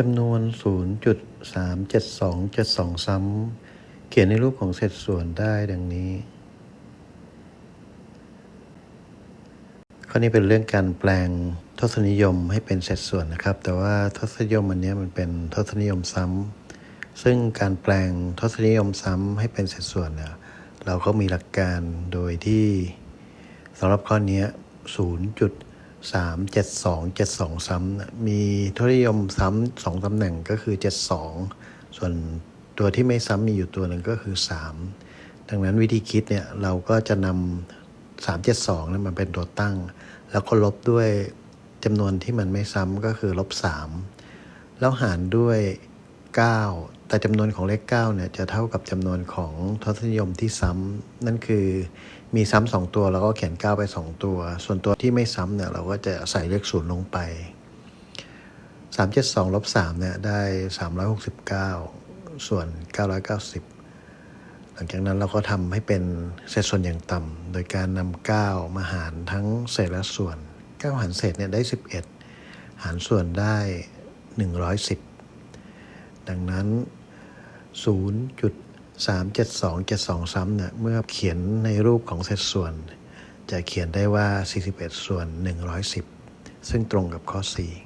จำนวน 0.37272 ซ้ำ เขียนในรูปของเศษส่วนได้ดังนี้ ข้อนี้เป็นเรื่องการแปลงทศนิยมให้เป็นเศษส่วนนะครับ แต่ว่าทศนิยมอันนี้มันเป็นทศนิยมซ้ำ ซึ่งการแปลงทศนิยมซ้ำให้เป็นเศษส่วนเนี่ยเราก็มีหลักการโดยที่สำหรับข้อนี้0.3 เนี้ย0.37272ซ้ำมีทุนิยมซ้ำสองตำแหน่งก็คือ72ส่วนตัวที่ไม่ซ้ำมีอยู่ตัวหนึ่งก็คือ3ดังนั้นวิธีคิดเนี่ยเราก็จะนำ372นั้นมาเป็นตัวตั้ง แล้วก็ลบด้วยจำนวนที่มันไม่ซ้ำก็คือลบ3แล้วหารด้วย 9 แต่จำนวนของเลข9เนี่ยจะเท่ากับจำนวนของทศนิยมที่ซ้ำนั่นคือมีซ้ำสองตัวเราก็เขียน 9 ไป 2 ตัว ส่วนตัวที่ไม่ซ้ำเนี่ยเราก็จะใส่เลขศูนย์ลงไป 372ลบ3เนี่ยได้ 369 ส่วน 990 หลังจากนั้นเราก็ทำให้เป็นเศษส่วนอย่างต่ำโดยการนำ9มาหารทั้งเศษและส่วน 9 หารเศษเนี่ยได้ 11 หารส่วนได้ 110 ดังนั้น 0.37272 ซ้ำเนี่ยเมื่อเขียนในรูปของเศษส่วน จะเขียนได้ว่า 41 ส่วน 110 ซึ่งตรงกับข้อ 4